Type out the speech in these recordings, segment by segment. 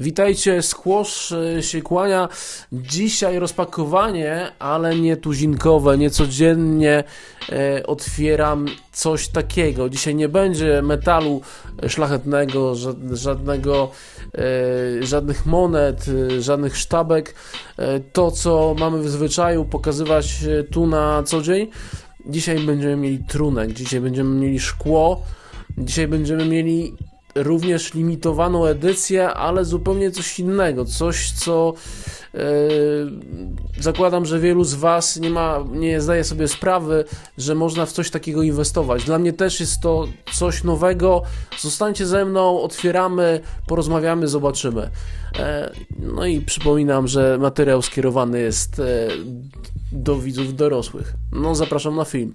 Witajcie, Skłosz e, się kłania. Dzisiaj rozpakowanie, ale nie tuzinkowe, nie codziennie e, otwieram coś takiego. Dzisiaj nie będzie metalu szlachetnego, żadnego, e, żadnych monet, e, żadnych sztabek. E, to, co mamy w zwyczaju pokazywać e, tu na co dzień. Dzisiaj będziemy mieli trunek, dzisiaj będziemy mieli szkło, dzisiaj będziemy mieli również limitowaną edycję, ale zupełnie coś innego, coś co e, zakładam, że wielu z Was nie ma, nie zdaje sobie sprawy, że można w coś takiego inwestować. Dla mnie też jest to coś nowego. Zostańcie ze mną, otwieramy, porozmawiamy, zobaczymy. E, no i przypominam, że materiał skierowany jest e, do widzów dorosłych. No zapraszam na film.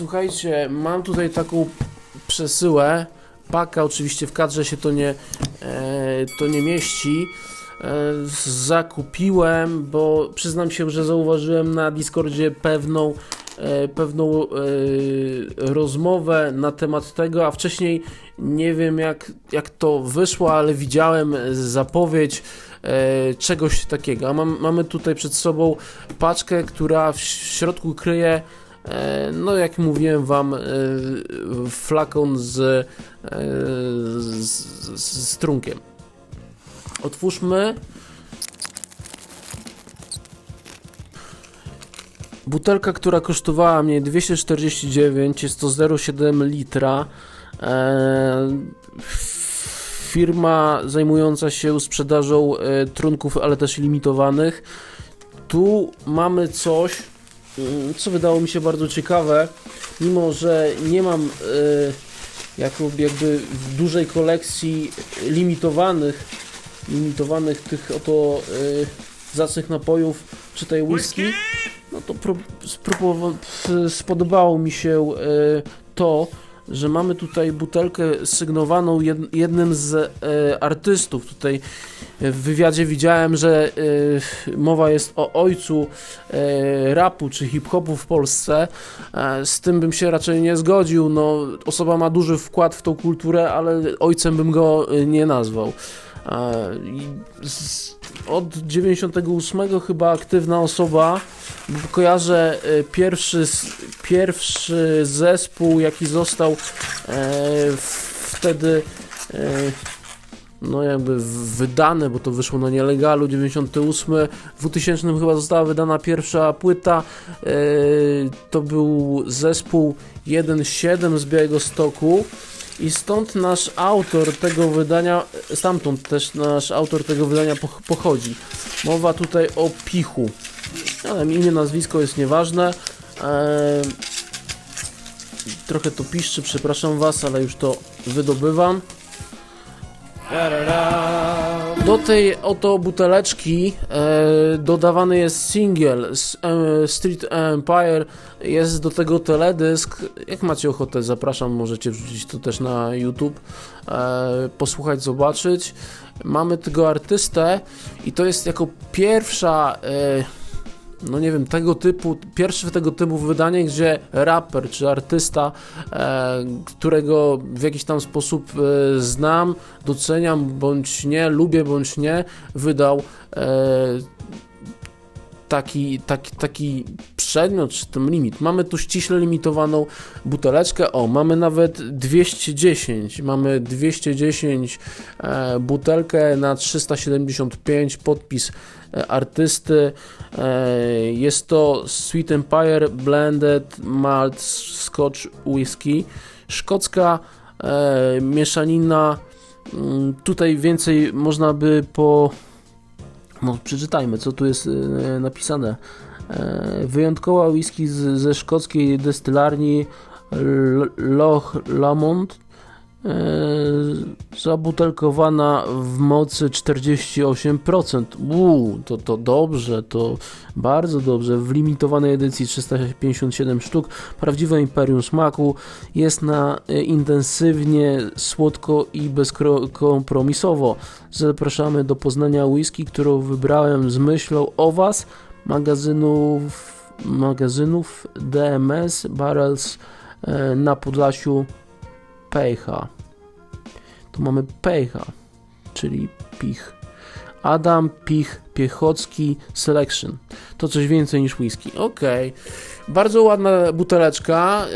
Słuchajcie, mam tutaj taką przesyłę. Paka, oczywiście w kadrze się to nie, e, to nie mieści. E, zakupiłem, bo przyznam się, że zauważyłem na Discordzie pewną, e, pewną e, rozmowę na temat tego, a wcześniej nie wiem jak, jak to wyszło, ale widziałem zapowiedź e, czegoś takiego. A mam, mamy tutaj przed sobą paczkę, która w środku kryje no, jak mówiłem Wam, e, flakon z, e, z, z, z trunkiem. Otwórzmy. Butelka, która kosztowała mnie 249, jest to 0,7 litra. Firma zajmująca się sprzedażą trunków, ale też limitowanych. Tu mamy coś, co wydało mi się bardzo ciekawe, mimo że nie mam e, jakby w dużej kolekcji limitowanych limitowanych tych oto y, zacnych napojów czy tej whisky, no to spodobało mi się y, to, że mamy tutaj butelkę sygnowaną jednym z e, artystów. Tutaj w wywiadzie widziałem, że e, mowa jest o ojcu e, rapu czy hip-hopu w Polsce. E, z tym bym się raczej nie zgodził. No, osoba ma duży wkład w tą kulturę, ale ojcem bym go nie nazwał. Od 98 chyba aktywna osoba, kojarzę pierwszy, pierwszy zespół, jaki został wtedy no jakby wydane, bo to wyszło na nielegalu 98, w 2000 chyba została wydana pierwsza płyta to był zespół 1.7 z Białego Stoku i stąd nasz autor tego wydania, stamtąd też nasz autor tego wydania pochodzi. Mowa tutaj o Pichu. Ale imię, nazwisko jest nieważne. Eee, trochę to piszczy, przepraszam Was, ale już to wydobywam. Do tej oto buteleczki e, dodawany jest singiel e, Street Empire, jest do tego teledysk. Jak macie ochotę, zapraszam, możecie wrzucić to też na YouTube, e, posłuchać, zobaczyć. Mamy tego artystę i to jest jako pierwsza e, no nie wiem, tego typu, pierwsze tego typu wydanie, gdzie raper czy artysta, e, którego w jakiś tam sposób e, znam, doceniam bądź nie, lubię bądź nie, wydał e, taki, taki, taki przedmiot, czy ten limit. Mamy tu ściśle limitowaną buteleczkę. O, mamy nawet 210. Mamy 210 e, butelkę na 375, podpis e, artysty. E, jest to Sweet Empire Blended Malt Scotch Whisky. Szkocka e, mieszanina. Mm, tutaj więcej można by po no, przeczytajmy, co tu jest e, napisane. E, wyjątkowa whisky ze szkockiej destylarni Loch Lomond zabutelkowana w mocy 48%. Uuu, to, to dobrze, to bardzo dobrze. W limitowanej edycji 357 sztuk. Prawdziwe imperium smaku. Jest na e, intensywnie, słodko i bezkompromisowo. Zapraszamy do poznania whisky, którą wybrałem z myślą o Was. Magazynów, magazynów DMS Barrels e, na Podlasiu Pejcha. Tu mamy Pejcha, czyli Pich. Adam Pich Piechocki Selection. To coś więcej niż whisky. Ok. Bardzo ładna buteleczka.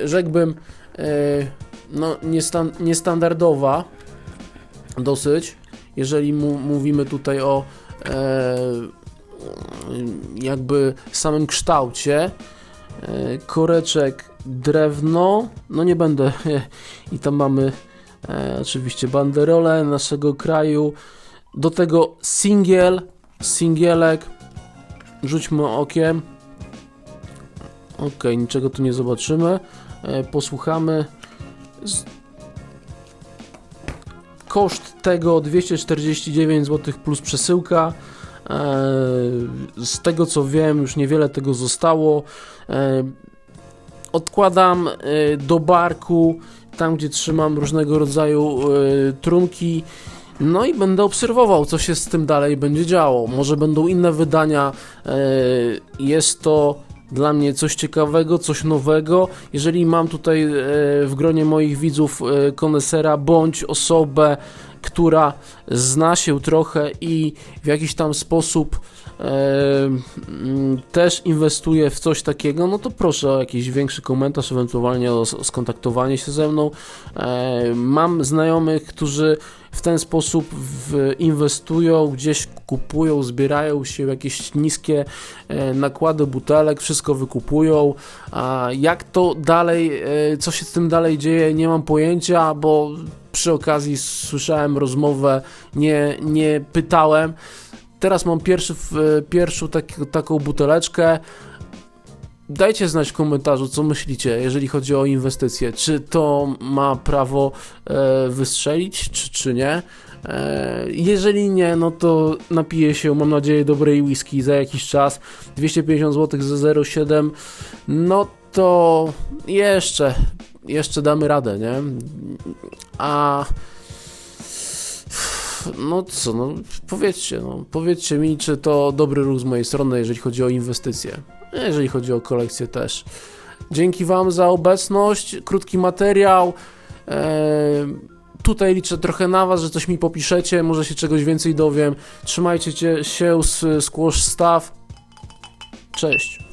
Yy, rzekłbym, yy, no, niestan niestandardowa dosyć, jeżeli mówimy tutaj o yy, jakby samym kształcie. Koreczek drewno, no nie będę i tam mamy e, oczywiście banderole naszego kraju, do tego singiel, singielek, rzućmy okiem, ok, niczego tu nie zobaczymy, e, posłuchamy, koszt tego 249 zł plus przesyłka, e, z tego co wiem, już niewiele tego zostało. E, odkładam y, do barku, tam gdzie trzymam różnego rodzaju y, trunki. No i będę obserwował, co się z tym dalej będzie działo. Może będą inne wydania. Y, jest to dla mnie coś ciekawego, coś nowego. Jeżeli mam tutaj w gronie moich widzów konesera bądź osobę, która zna się trochę i w jakiś tam sposób też inwestuję w coś takiego, no to proszę o jakiś większy komentarz, ewentualnie o skontaktowanie się ze mną. Mam znajomych, którzy w ten sposób inwestują, gdzieś kupują, zbierają się jakieś niskie e, nakłady butelek, wszystko wykupują. A jak to dalej, e, co się z tym dalej dzieje, nie mam pojęcia, bo przy okazji słyszałem rozmowę, nie, nie pytałem. Teraz mam pierwszy, pierwszą tak, taką buteleczkę. Dajcie znać w komentarzu, co myślicie, jeżeli chodzi o inwestycje. Czy to ma prawo e, wystrzelić, czy, czy nie? E, jeżeli nie, no to napiję się, mam nadzieję, dobrej whisky za jakiś czas. 250 zł za 0,7. No to jeszcze, jeszcze damy radę, nie? A no co, no powiedzcie, no, powiedzcie mi, czy to dobry ruch z mojej strony, jeżeli chodzi o inwestycje, jeżeli chodzi o kolekcję też. Dzięki Wam za obecność, krótki materiał. Eee, tutaj liczę trochę na Was, że coś mi popiszecie, może się czegoś więcej dowiem. Trzymajcie się Squash Staff. Cześć.